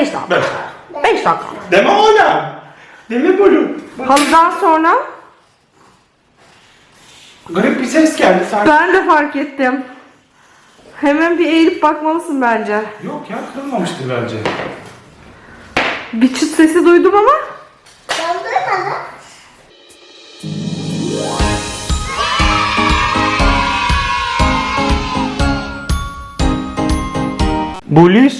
5 dakika. 5. 5 dakika. Deme oğlum. Deme bunu. Halıdan sonra Garip bir ses geldi sanki. ben de fark ettim. Hemen bir eğilip bakmalısın bence. Yok ya kırılmamıştır bence. Bir çıt sesi duydum ama. Ben duymadım. Buliş,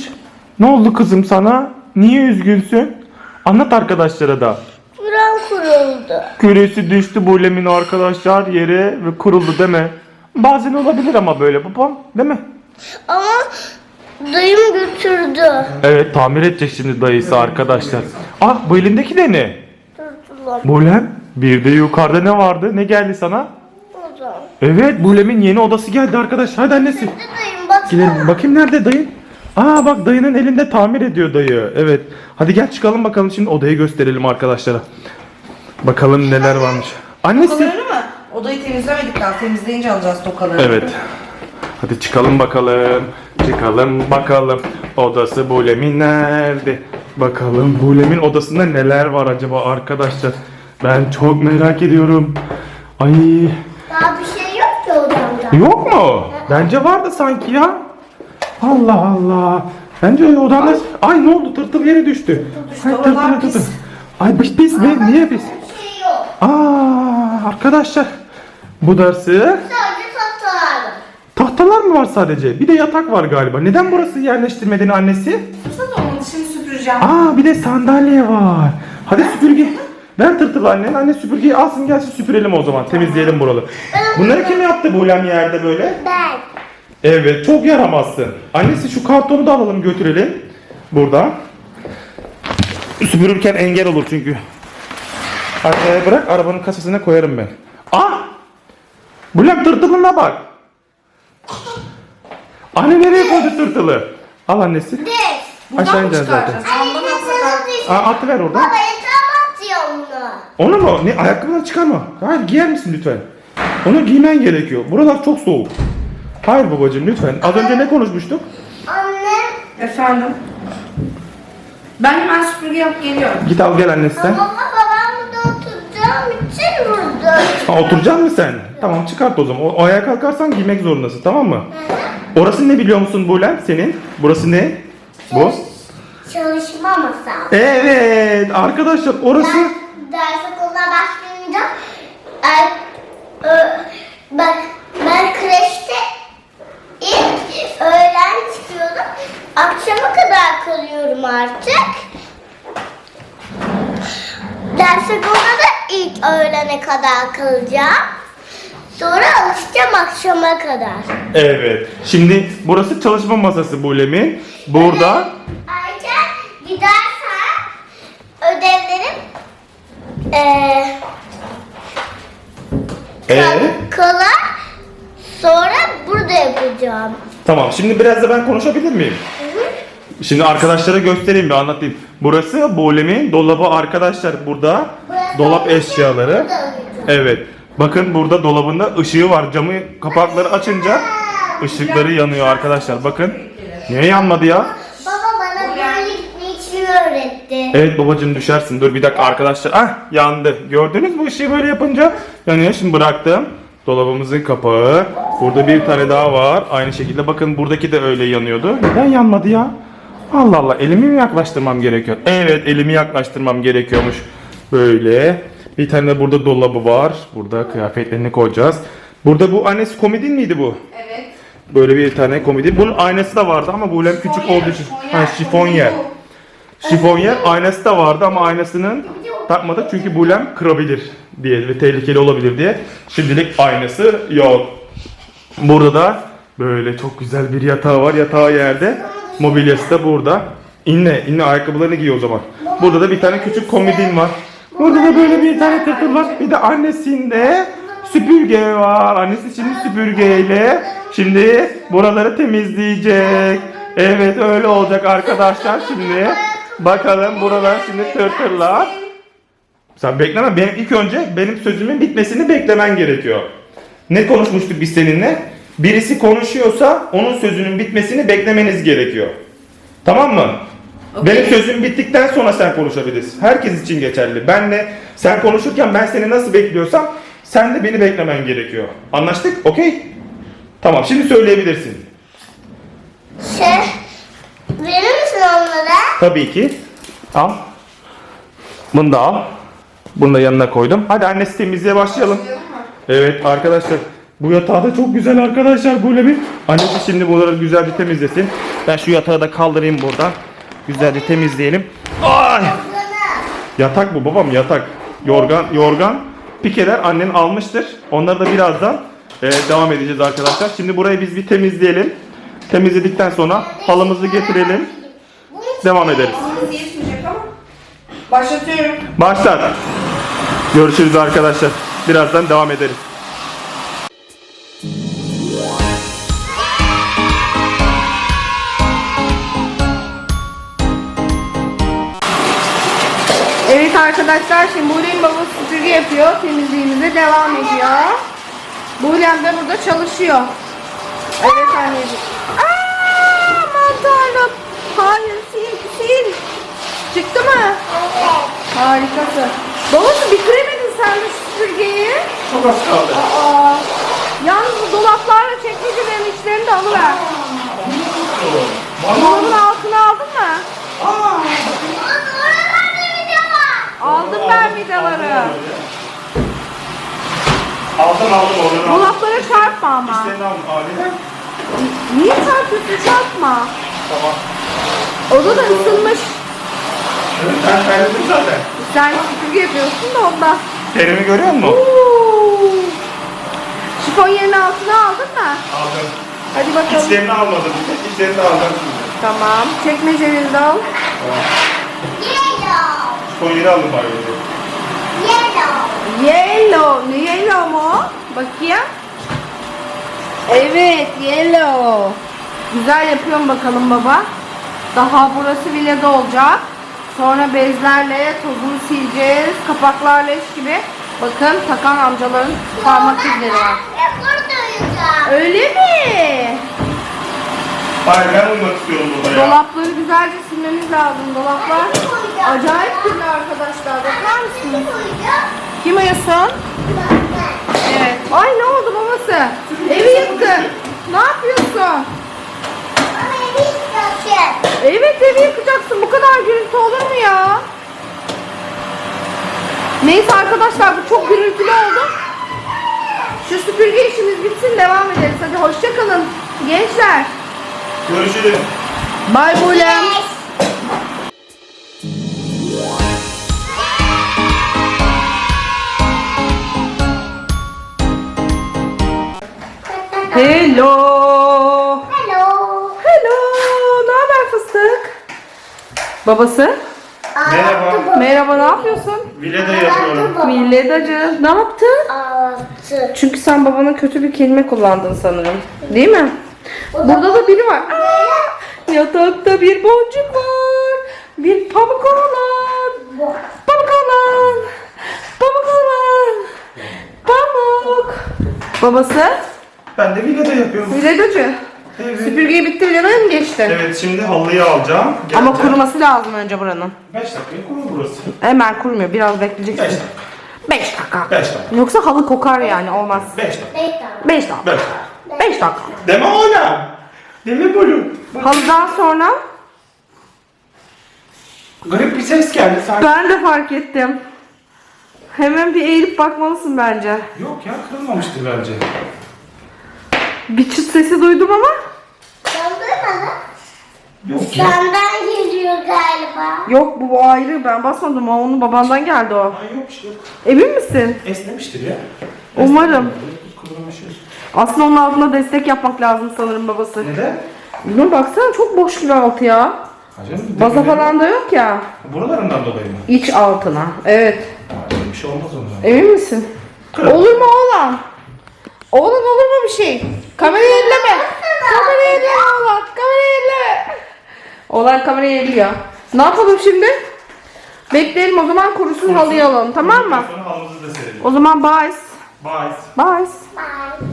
ne oldu kızım sana? Niye üzgünsün? Anlat arkadaşlara da. Buram kuruldu. Küresi düştü Bulem'in arkadaşlar yere ve kuruldu deme. Bazen olabilir ama böyle babam değil mi? Ama dayım götürdü. Evet tamir edecek şimdi dayısı arkadaşlar. Ah bu elindeki de ne? Durdular. Bulem bir de yukarıda ne vardı? Ne geldi sana? O zaman. Evet Bulem'in yeni odası geldi arkadaşlar. Hadi annesi. Dayım. Gidelim bakayım nerede dayın? Aa bak dayının elinde tamir ediyor dayı. Evet. Hadi gel çıkalım bakalım şimdi odayı gösterelim arkadaşlara. Bakalım neler varmış. Annesi. Tokalarını mı? Odayı temizlemedik daha. Temizleyince alacağız tokaları. Evet. Hadi çıkalım bakalım. Çıkalım bakalım. Odası Bulem'in nerede? Bakalım Bulem'in odasında neler var acaba arkadaşlar? Ben çok merak ediyorum. Ay Daha bir şey yok ki odamda. yok mu? Bence vardı sanki ya. Allah Allah. Bence öyle odamda... Ay ne oldu? Tırtıl yere düştü. Ay oralar pis. Ay pis pis mi? Niye? Bir şey. Aa arkadaşlar. Bu dersi Sadece tahtalar. Tahtalar mı var sadece? Bir de yatak var galiba. Neden burası yerleştirmedin annesi? Fırsat olmadı şimdi süpüreceğim. Aa bir de sandalye var. Hadi süpürge. Ver tırtıl annen. Anne süpürgeyi alsın gelsin süpürelim o zaman. Temizleyelim buraları. Bunları kim yaptı bu lem yerde böyle? Ben. Evet çok yaramazsın. Annesi şu kartonu da alalım götürelim. Burada. Süpürürken engel olur çünkü. Arkaya bırak arabanın kasasına koyarım ben. Ah! Bu lem tırtılına bak. Anne nereye koydu tırtılı? Al annesi. Aşağı ineceğiz zaten. Anne atsak. Aa, atı ver oradan. Baba yatağıma atıyor onu. Onu mu? Ne ayakkabıları çıkarma. Hayır giyer misin lütfen? Onu giymen gerekiyor. Buralar çok soğuk. Hayır babacığım lütfen. Az önce ne konuşmuştuk? Anne. Efendim? Ben hemen süpürge yapıp geliyorum. Git al gel annesi sen. Baba babam burada oturacağım için burada. Ha, oturacaksın mı sen? Tamam çıkart o zaman. O, ayağa kalkarsan giymek zorundasın tamam mı? Orası ne biliyor musun Bulem senin? Burası ne? Bu? Çalışma masam. Evet arkadaşlar orası Ben ders okuluna başlayınca bak ben kreşte ilk öğlen çıkıyordum. Akşama kadar kalıyorum artık. Ders okuluna da ilk öğlene kadar kalacağım. Sonra alışacağım akşama kadar. Evet. Şimdi burası çalışma masası Bulem'in. Burada Ayrıca gidersen ödevlerim eee ee, kalar sonra burada yapacağım. Tamam şimdi biraz da ben konuşabilir miyim? Şimdi arkadaşlara göstereyim bir anlatayım. Burası Bulem'in dolabı arkadaşlar burada. Burası Dolap eşyaları. Evet. Bakın burada dolabında ışığı var. Camı kapakları açınca ışıkları yanıyor arkadaşlar. Bakın. Niye yanmadı ya? Baba bana böyle gitmeyi öğretti. Evet babacığım düşersin. Dur bir dakika arkadaşlar. Ah yandı. Gördünüz mü ışığı böyle yapınca? Yanıyor. Şimdi bıraktım. Dolabımızın kapağı. Burada bir tane daha var. Aynı şekilde bakın buradaki de öyle yanıyordu. Neden yanmadı ya? Allah Allah elimi mi yaklaştırmam gerekiyor? Evet elimi yaklaştırmam gerekiyormuş. Böyle. Bir tane de burada dolabı var. Burada kıyafetlerini koyacağız. Burada bu annesi komedin miydi bu? Evet. Böyle bir tane komedi. Bunun aynası da vardı ama bu lem küçük olduğu için. Ha şifonyer. Şifonyer aynası da vardı ama aynasının takmadı çünkü bu lem kırabilir diye ve tehlikeli olabilir diye. Şimdilik aynası yok. Burada da böyle çok güzel bir yatağı var. Yatağı yerde. Mobilyası da burada. İnne, inne ayakkabılarını giy o zaman. Burada da bir tane küçük komodin var. Burada da böyle bir tane tırtıl var. Bir de annesinde süpürge var. Annesi şimdi süpürgeyle şimdi buraları temizleyecek. Evet öyle olacak arkadaşlar şimdi. Bakalım buralar şimdi tırtırlar. Sen bekleme. Benim ilk önce benim sözümün bitmesini beklemen gerekiyor. Ne konuşmuştuk biz seninle? Birisi konuşuyorsa onun sözünün bitmesini beklemeniz gerekiyor. Tamam mı? Okey. Benim sözüm bittikten sonra sen konuşabilirsin. Herkes için geçerli. Benle sen konuşurken ben seni nasıl bekliyorsam sen de beni beklemen gerekiyor. Anlaştık? Okey? Tamam şimdi söyleyebilirsin. Şey, verir misin onlara? Tabii ki. Al. Bunu da al. Bunu da yanına koydum. Hadi annesi temizliğe başlayalım. Evet arkadaşlar. Bu yatağı da çok güzel arkadaşlar böyle bir. Annesi şimdi bunları güzelce temizlesin. Ben şu yatağı da kaldırayım buradan. Güzelce temizleyelim. Ay! Yatak bu babam yatak. Yorgan, yorgan. Pikeler annen almıştır. Onları da birazdan e, devam edeceğiz arkadaşlar. Şimdi burayı biz bir temizleyelim. Temizledikten sonra halımızı getirelim. Devam ederiz. Başlatıyorum. Başlat. Görüşürüz arkadaşlar. Birazdan devam ederiz. Evet arkadaşlar şimdi Buğra'nın babası süpürge yapıyor. Temizliğimize devam ediyor. Buğra'm de burada çalışıyor. Evet anneciğim. Aaa aman tanrım. Hayır. Çıktı mı? Evet. Harikasın. Babası bitiremedin sen de süpürgeyi. Çok az kaldı. Aa, yalnız bu dolaplarla çekmecelerin içlerini de alıver. Dolabın altına aldın mı? Var. Aldım ben vidaları. Aldım aldım oradan aldım. Dolaplara çarpma ama. İşlerini aldım Ali. Niye çarpıyorsun? Çarpma. Tamam. Oda da ısınmış. Ben terledim zaten. Sen süpürge yapıyorsun da ondan. Terimi görüyor musun? Uuu. Şifonyerin altına aldın mı? Aldım. Hadi bakalım. İçlerini almadım. İçlerini aldım. Tamam. Çekmeceleri de al. Yellow. Son yeri aldım bari. Yellow. Yellow. Ne yellow mu? Bakayım. Evet yellow. Güzel yapıyorum bakalım baba. Daha burası villada olacak. Sonra bezlerle tozunu sileceğiz. Kapaklar leş gibi. Bakın takan amcaların parmak izleri var. Öyle mi? Hayır ben olmak istiyorum burada ya. Dolapları güzelce silmemiz lazım. Dolaplar acayip kirli arkadaşlar. Bakar mısınız? Kim ayasın? Ben. Evet. Ay ne oldu babası? Evi yıktı. Kadar gürültü olur mu ya? Neyse arkadaşlar bu çok gürültülü oldu. Şu süpürge işimiz bitsin devam ederiz. Hadi hoşça kalın gençler. Görüşürüz. Bay Bulem. Hello. Hello. Hello. Ne haber fıstık? Babası? Merhaba. Merhaba ne yapıyorsun? Villada yapıyorum. Milledacı. Ne yaptın? Altı. Çünkü sen babanın kötü bir kelime kullandın sanırım. Değil mi? Burada da biri var. Aa, yatakta bir boncuk var. Bir pamuk oğlan. Pamuk oğlan. Pamuk oğlan. Pamuk. Babası? Ben de villada yapıyorum. Milledacı. Evet. Süpürgeyi bitti villadaya mı geçti? Evet şimdi halıyı alacağım. Ama Geleceğim. kuruması lazım önce buranın. 5 dakikaya kurur burası. Hemen kurumuyor. Biraz 5 bekleyeceksin. dakika. 5 dakika. 5 dakika. Yoksa halı kokar yani olmaz. 5 dakika. Bekle. 5 dakika. 5 dakika. 5 dakika. Deme oğlum. Deme bunu. Halıdan sonra Garip bir ses geldi sanki. ben de fark ettim. Hemen bir eğilip bakmalısın bence. Yok ya kırılmamıştır bence. Bir çıt sesi duydum ama. Yok ya. Senden geliyor galiba. Yok bu ayrı ben basmadım o onun babandan geldi o. Ay yok işte. Emin misin? Esnemiştir ya. Umarım. Aslında onun altına destek yapmak lazım sanırım babası. Neden? Bilmiyorum baksana çok boş gibi altı ya. Acaba Baza falan da yok ya. Buralarından dolayı mı? İç altına. Evet. Ay, bir şey olmaz ondan. Emin misin? Olur mu oğlan? Oğlan olur mu bir şey? Kamerayı elleme. Kamerayı elleme oğlan. Kamerayı elleme. Oğlan kamerayı elliyor. Ne yapalım şimdi? Bekleyelim o zaman kurusun halıyı alalım tamam mı? Sonra halımızı da serelim. O zaman bye. Bye. Bye. Bye.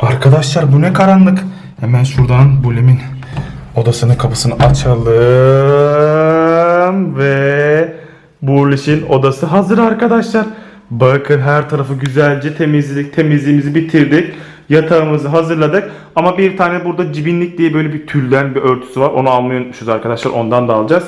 Arkadaşlar bu ne karanlık. Hemen şuradan Bulem'in odasının kapısını açalım ve Burliş'in odası hazır arkadaşlar. Bakın her tarafı güzelce temizledik. Temizliğimizi bitirdik. Yatağımızı hazırladık. Ama bir tane burada cibinlik diye böyle bir tülden bir örtüsü var. Onu almayı unutmuşuz arkadaşlar. Ondan da alacağız.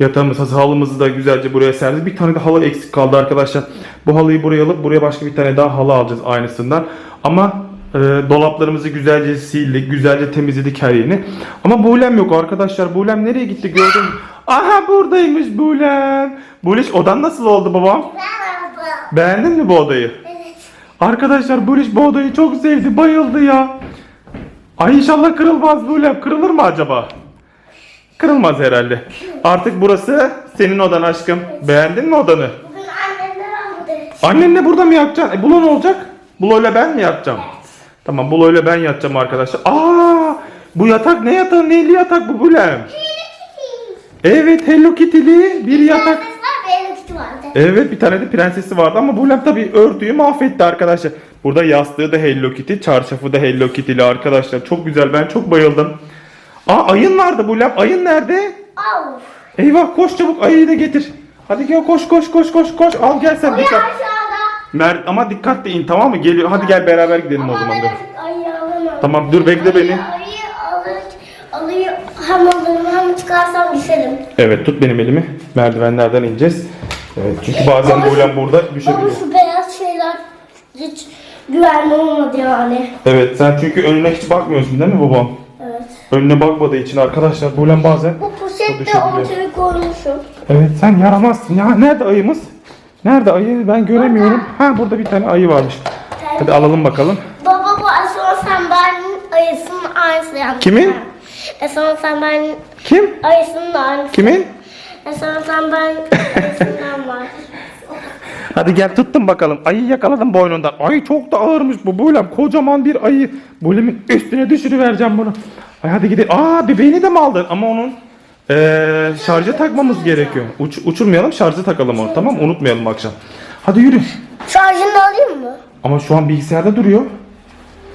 Yatağımız. Halımızı da güzelce buraya serdik. Bir tane de halı eksik kaldı arkadaşlar. Bu halıyı buraya alıp buraya başka bir tane daha halı alacağız aynısından. Ama e, dolaplarımızı güzelce sildik. Güzelce temizledik her yerini. Ama Bulem yok arkadaşlar. Bulem nereye gitti gördün? Aha buradaymış Bulem. Buliş odan nasıl oldu babam? Beğendin mi bu odayı? Evet. Arkadaşlar Buliş bu odayı çok sevdi. Bayıldı ya. Ay inşallah kırılmaz Bulem. Kırılır mı acaba? Kırılmaz herhalde. Artık burası senin odan aşkım. Beğendin mi odanı? Bugün annemler aldı. Annenle burada mı yatacaksın? E Bulo ne olacak? Bulo ile ben mi yatacağım? Tamam Bulo ile ben yatacağım arkadaşlar. Aa, bu yatak ne yatağı? Neyli yatak bu Bulem? Evet Hello Kitty'li bir yatak. Prenses var benim kutu vardı. Evet bir tane de prensesi vardı ama Bulem tabii örtüyü mahvetti arkadaşlar. Burada yastığı da Hello Kitty, çarşafı da Hello Kitty'li arkadaşlar. Çok güzel ben çok bayıldım. Aa ayın vardı Bulem. Ayın nerede? Au. Eyvah koş çabuk ayıyı da getir. Hadi gel koş koş koş koş koş. Al gel sen dikkat. aşağıda. Mer ama dikkatli in tamam mı? Geliyor. Hadi gel beraber gidelim o Ama zaman dur. ayı alamam. Tamam dur bekle beni. Ayı hem alırım hem çıkarsam düşerim. Evet tut benim elimi. Merdivenlerden ineceğiz. Evet çünkü bazen Baba, Bulem burada Baba düşebiliyor. şu beyaz şeyler hiç güvenli olmadı yani. Evet sen çünkü önüne hiç bakmıyorsun değil mi babam? Evet. Önüne bakmadığı için arkadaşlar Bulem bazen Bu poşette düşebiliyor. ortaya koymuşum. Evet sen yaramazsın ya. Nerede ayımız? Nerede ayı? Ben göremiyorum. Ha burada bir tane ayı varmış. Hadi alalım bakalım. Baba bu Aslan Sember'in ayısının aynısı yani. Kimin? Aslan Sember'in Kim? ayısının da aynısı. Kimin? Aslan Sember'in ayısından var. Hadi gel tuttum bakalım. Ayı yakaladım boynundan. Ay çok da ağırmış bu Bulem. Kocaman bir ayı. Bulem'in üstüne düşürüvereceğim bunu. Ay hadi gidelim. Aa bebeğini de mi aldın? Ama onun eee şarja takmamız gerekiyor. Uç, uçurmayalım şarja takalım onu tamam? Unutmayalım akşam. Hadi yürü. Şarjını alayım mı? Ama şu an bilgisayarda duruyor.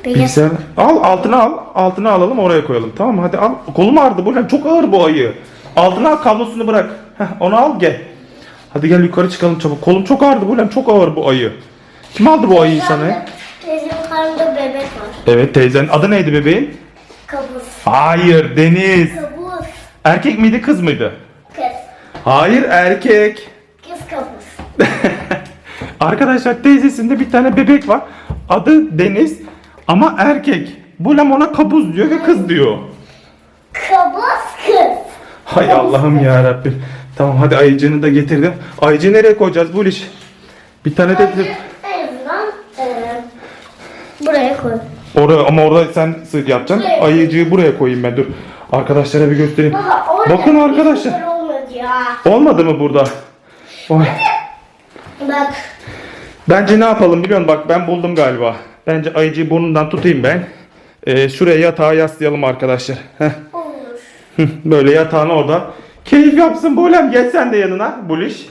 Bilgisayar. Al altına al. Altına alalım oraya koyalım. Tamam mı? Hadi al. Kolum ağrıdı bu. Çok ağır bu ayı. Altına al kablosunu bırak. Heh, onu al gel. Hadi gel yukarı çıkalım çabuk. Kolum çok ağrıdı bu. Çok ağır bu ayı. Kim aldı bu ayıyı sana? Teyzemin karnında bebek var. Evet teyzenin adı neydi bebeğin? Kabus. Hayır Deniz. Kabus. Erkek miydi kız mıydı? Kız. Hayır erkek. Kız kabus. Arkadaşlar teyzesinde bir tane bebek var. Adı Deniz ama erkek. Bulem ona kabuz diyor ve kız diyor. Kabus kız. Hay Allah'ım ya Rabbim. Tamam hadi ayıcığını da getirdim. Ayıcı nereye koyacağız bu iş? Bir tane de En azından eee, buraya koy. oraya ama orada sen sığ yapacaksın. Buraya. Ayıcığı buraya koyayım ben dur. Arkadaşlara bir göstereyim. Baba orada Bakın arkadaşlar. olmadı ya. Olmadı mı burada? Oy. Bak. Bence ne yapalım biliyor musun? Bak ben buldum galiba. Bence ayıcıyı burnundan tutayım ben. Ee, şuraya yatağa yaslayalım arkadaşlar. Heh. Olur. Böyle yatağını orada. Keyif yapsın Bulem. Gel sen de yanına Buliş.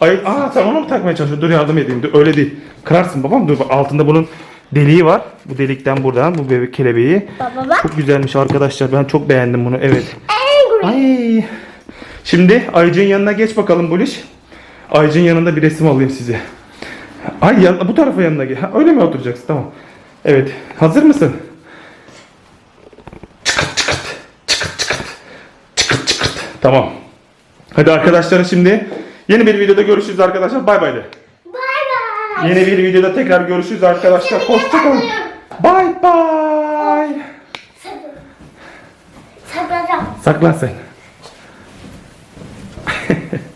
Ay, aa sen onu mu takmaya çalışıyorsun? Dur yardım edeyim. Dur, öyle değil. Kırarsın babam. Dur altında bunun deliği var. Bu delikten buradan bu bebek kelebeği. Baba bak. Çok güzelmiş arkadaşlar. Ben çok beğendim bunu. Evet. Ay. Şimdi Aycın yanına geç bakalım Buliş. Aycın yanında bir resim alayım size. Ay yan, bu tarafa yanına gel. Ha, öyle mi oturacaksın? Tamam. Evet. Hazır mısın? Çıkırt çıkırt. Çıkırt çıkırt. Çıkırt çıkırt. Tamam. Hadi arkadaşlar şimdi yeni bir videoda görüşürüz arkadaşlar. Bay bay de. Bay bay. Yeni bir videoda tekrar görüşürüz arkadaşlar. Hoşçakalın. Bay bay. Saklan sen.